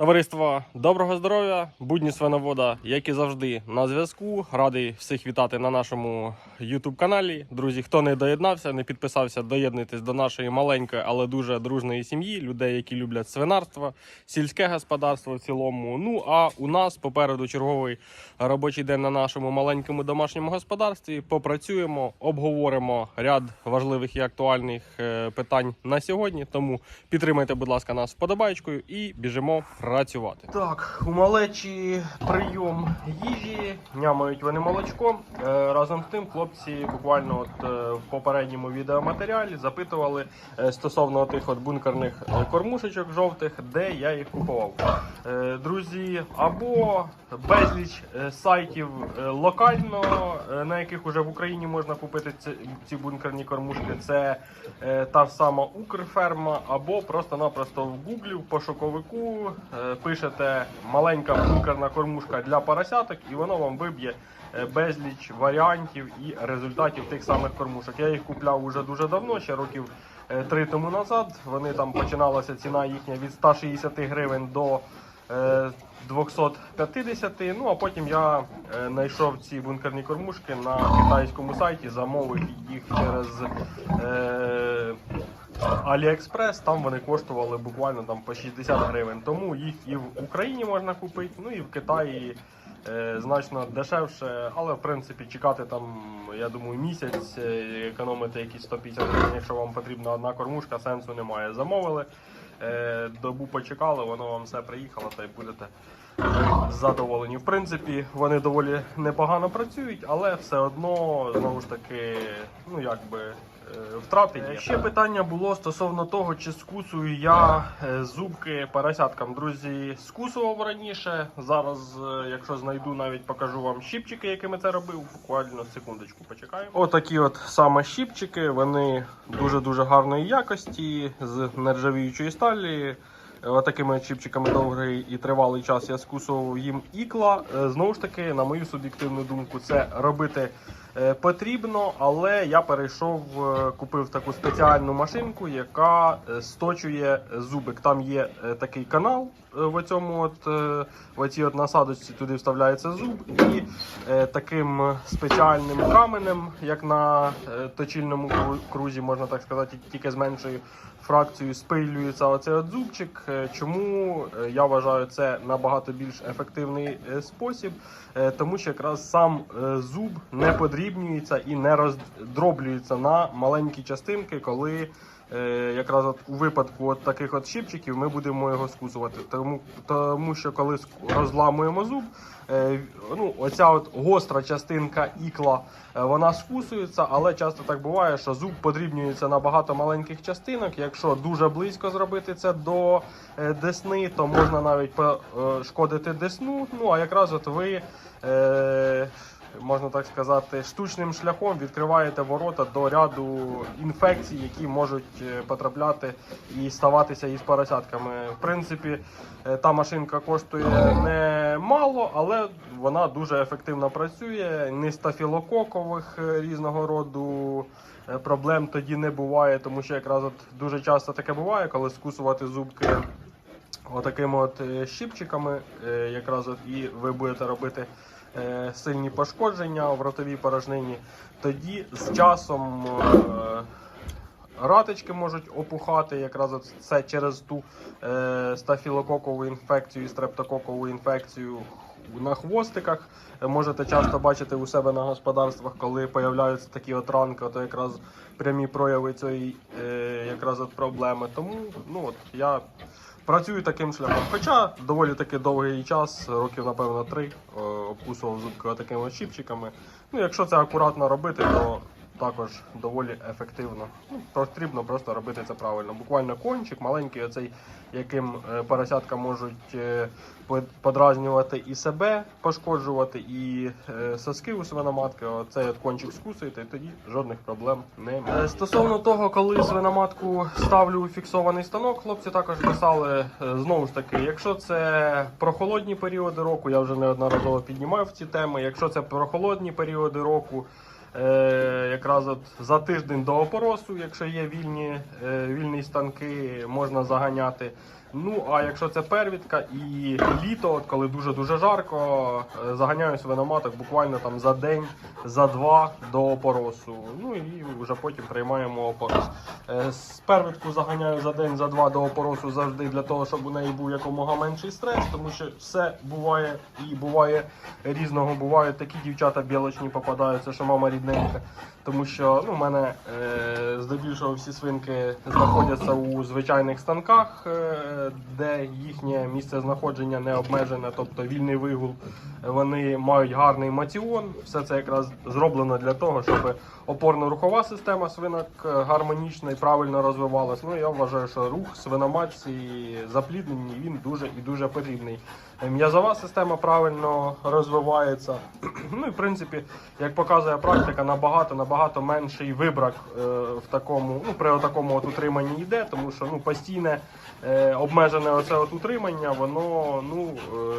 Товариство, доброго здоров'я, будні свиновода, як і завжди, на зв'язку. Радий всіх вітати на нашому youtube каналі. Друзі, хто не доєднався, не підписався, доєднуйтесь до нашої маленької, але дуже дружної сім'ї, людей, які люблять свинарство, сільське господарство в цілому. Ну а у нас попереду черговий робочий день на нашому маленькому домашньому господарстві. Попрацюємо, обговоримо ряд важливих і актуальних е, питань на сьогодні. Тому підтримайте, будь ласка, нас вподобайкою і біжимо працювати. Так, у малечі прийом їжі, нямають вони молочко. Е, разом з тим, хлопці буквально от е, в попередньому відеоматеріалі запитували е, стосовно тих от бункерних кормушечок жовтих, де я їх купував. Друзі, або безліч сайтів локально, на яких уже в Україні можна купити ці, бункерні кормушки. Це та ж сама Укрферма, або просто-напросто в Гуглі, в пошуковику пишете маленька бункерна кормушка для поросяток, і воно вам виб'є е, безліч варіантів і результатів тих самих кормушок. Я їх купляв уже дуже давно, ще років е, три тому назад. Вони там починалася ціна їхня від 160 гривень до е, 250. Ну а потім я е, знайшов ці бункерні кормушки на китайському сайті, замовив їх через Аліекспрес. Там вони коштували буквально там по 60 гривень. Тому їх і в Україні можна купити, ну і в Китаї. е, Значно дешевше, але в принципі чекати там, я думаю, місяць, е, економити якісь 150 гривень, якщо вам потрібна одна кормушка, сенсу немає. Замовили, е, добу почекали, воно вам все приїхало та й будете задоволені. В принципі, вони доволі непогано працюють, але все одно знову ж таки, ну якби. Е, Втрати є. Ще питання було стосовно того, чи скусую я е, зубки поросяткам. Друзі, скусував раніше. Зараз, е, якщо знайду, навіть покажу вам щіпчики, якими це робив. Буквально секундочку почекаємо. Отакі от саме щіпчики. Вони дуже дуже гарної якості з нержавіючої сталі. Отакими чіпчиками довгий і тривалий час я скусував їм ікла. Знову ж таки, на мою суб'єктивну думку, це робити потрібно, але я перейшов, е, купив таку спеціальну машинку, яка е, сточує зубик. Там є е, такий канал е, в цьому от е, в оцій от насадочці туди вставляється зуб, і е, таким спеціальним каменем, як на е, точильному крузі, можна так сказати, тільки з меншою фракцією спилюється оцей от зубчик. Е, Чому е, я вважаю це набагато більш ефективний е, спосіб, Е, тому що якраз сам е, зуб не подрібнюється і не роздроблюється на маленькі частинки, коли е, якраз от у випадку от таких от щипчиків ми будемо його скусувати. Тому, тому що коли розламуємо зуб, е, ну, оця от гостра частинка ікла, е, вона скусується, але часто так буває, що зуб подрібнюється на багато маленьких частинок. Якщо дуже близько зробити це до десни, то можна навіть пошкодити десну. Ну а якраз от ви. Можна так сказати, штучним шляхом відкриваєте ворота до ряду інфекцій, які можуть е, потрапляти і ставатися із поросятками. В принципі, е, та машинка коштує не мало, але вона дуже ефективно працює. Ні стафілококових е, різного роду проблем тоді не буває, тому що якраз от дуже часто таке буває, коли скусувати зубки отакими от е, щипчиками, е, якраз і ви будете робити е, сильні пошкодження в ротовій порожнині, тоді з часом ратички можуть опухати, якраз це через ту стафілококову інфекцію і стрептококову інфекцію на хвостиках. Можете часто бачити у себе на господарствах, коли появляються такі от ранки, то якраз прямі прояви цієї е, якраз от проблеми. Тому ну от я працюю таким шляхом. Хоча доволі таки довгий час, років напевно три, е, обкусував зубки такими щіпчиками. Ну, якщо це акуратно робити, то також доволі ефективно. Ну, потрібно просто робити це правильно. Буквально кончик, маленький, оцей, яким е, поросятка можуть е, подразнювати і себе, пошкоджувати, і е, соски у свиноматки. Оцей от кончик скусуєте, і тоді жодних проблем немає. Стосовно того, коли свиноматку ставлю у фіксований станок, хлопці також писали знову ж таки, якщо це прохолодні періоди року, я вже неодноразово піднімав ці теми. Якщо це прохолодні періоди року. Е, якраз от за тиждень до опоросу, якщо є вільні, е, вільні станки, можна заганяти Ну, а якщо це первідка і літо, коли дуже-дуже жарко, е, заганяю свиноматок буквально там за день, за два до опоросу. Ну і вже потім приймаємо опорос. Е, З первідку заганяю за день, за два до опоросу завжди для того, щоб у неї був якомога менший стрес, тому що все буває і буває різного. Бувають такі дівчата білочні попадаються, що мама рідненька. Тому що ну, в мене е, здебільшого всі свинки знаходяться у звичайних станках, е, де їхнє місце знаходження не обмежене, тобто вільний вигул. Вони мають гарний маціон. Все це якраз зроблено для того, щоб опорно-рухова система свинок е, гармонічно і правильно розвивалась. Ну я вважаю, що рух свиноматці запліднені він дуже і дуже потрібний. Е, М'язова система правильно розвивається. Ну і в принципі, як показує практика, набагато набагато менший вибрак е, в такому, ну при такому от утриманні йде, тому що ну постійне обмежене оце от утримання, воно ну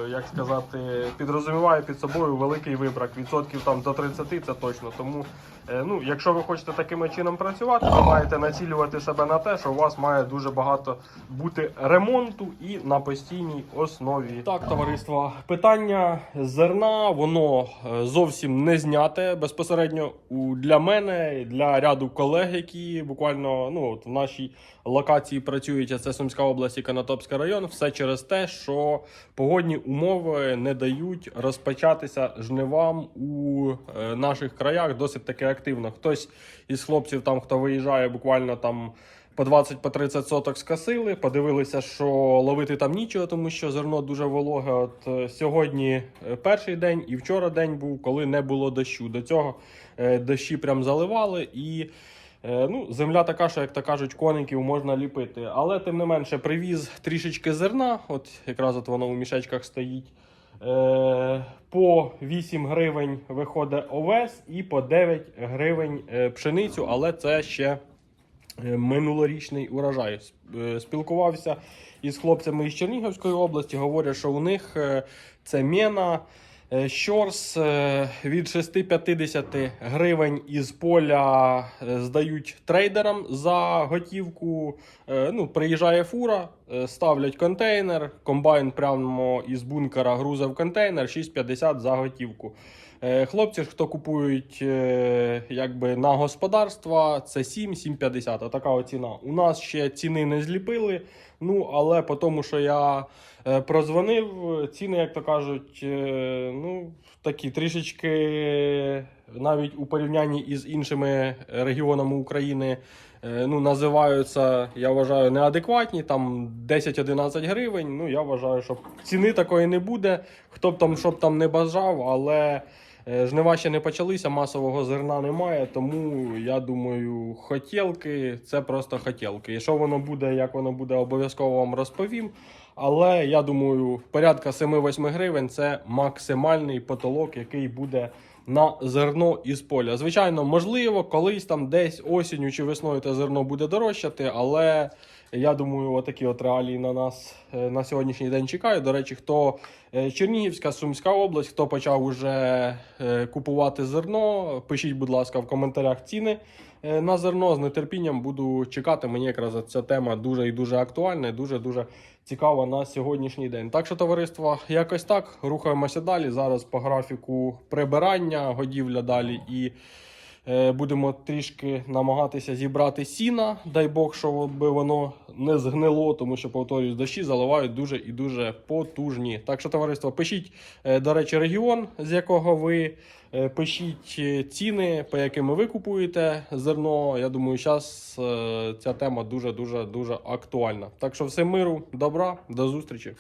е, як сказати, підрозуміває під собою великий вибрак. Відсотків там до 30 це точно. Тому е, ну, якщо ви хочете таким чином працювати, ви маєте націлювати себе на те, що у вас має дуже багато бути ремонту і на постійній основі. Так, товариство, питання зерна, воно е, зовсім не зняте безпосередньо для мене, для ряду колег, які буквально ну от в нашій локації працюють. а Це Сумська область і Конотопський район. Все через те, що погодні умови не дають розпочатися жнивам у е, наших краях досить таки активно. Хтось із хлопців, там хто виїжджає, буквально там. По 20 по 30 соток скосили, подивилися, що ловити там нічого, тому що зерно дуже вологе. От е, сьогодні е, перший день і вчора день був, коли не було дощу. До цього дощі прям заливали і. Е, Ну, земля така, що, як то кажуть, коників можна ліпити. Але тим не менше привіз трішечки зерна, от якраз от воно у мішечках стоїть. Е, По 8 гривень виходить овес і по 9 гривень е, пшеницю, але це ще минулорічний урожай. Спілкувався із хлопцями із Чернігівської області. Говорять, що у них це мена. Е, Щорс е, від 6,50 гривень із поля е, здають трейдерам за готівку. Ну, приїжджає фура, ставлять контейнер, комбайн прямо із бункера грузив в контейнер 6,50 за готівку. Е, Хлопці ж, хто купують е, якби на господарства, це 7 7,50. Така оціна. У нас ще ціни не зліпили. Ну, але по тому, що я е, прозвонив, ціни, як то кажуть, ну, такі трішечки навіть у порівнянні із іншими регіонами України. Ну, називаються, я вважаю, неадекватні, там 10-11 гривень. Ну, я вважаю, що ціни такої не буде. Хто б там, що б там не бажав, але Жнива ще не почалися, масового зерна немає, тому я думаю, хотілки це просто хотілки. І що воно буде, як воно буде, обов'язково вам розповім. Але я думаю, порядка 7-8 гривень це максимальний потолок, який буде на зерно із поля. Звичайно, можливо, колись там десь осінню чи весною те зерно буде дорожчати, але я думаю, отакі от реалії на нас е, на сьогоднішній день чекають. До речі, хто е, Чернігівська, Сумська область, хто почав уже е, купувати зерно, пишіть, будь ласка, в коментарях ціни на зерно. З нетерпінням буду чекати. Мені якраз ця тема дуже і дуже актуальна, і дуже дуже цікава на сьогоднішній день. Так що, товариство, якось так. Рухаємося далі. Зараз по графіку прибирання, годівля далі і. Е, Будемо трішки намагатися зібрати сіна. Дай Бог, щоб воно не згнило, тому що повторюсь, дощі заливають дуже і дуже потужні. Так що, товариство, пишіть, е, до речі, регіон, з якого ви е, пишіть ціни, по яким ви купуєте зерно. Я думаю, зараз ця тема дуже дуже дуже актуальна. Так що всім миру, добра, до зустрічі.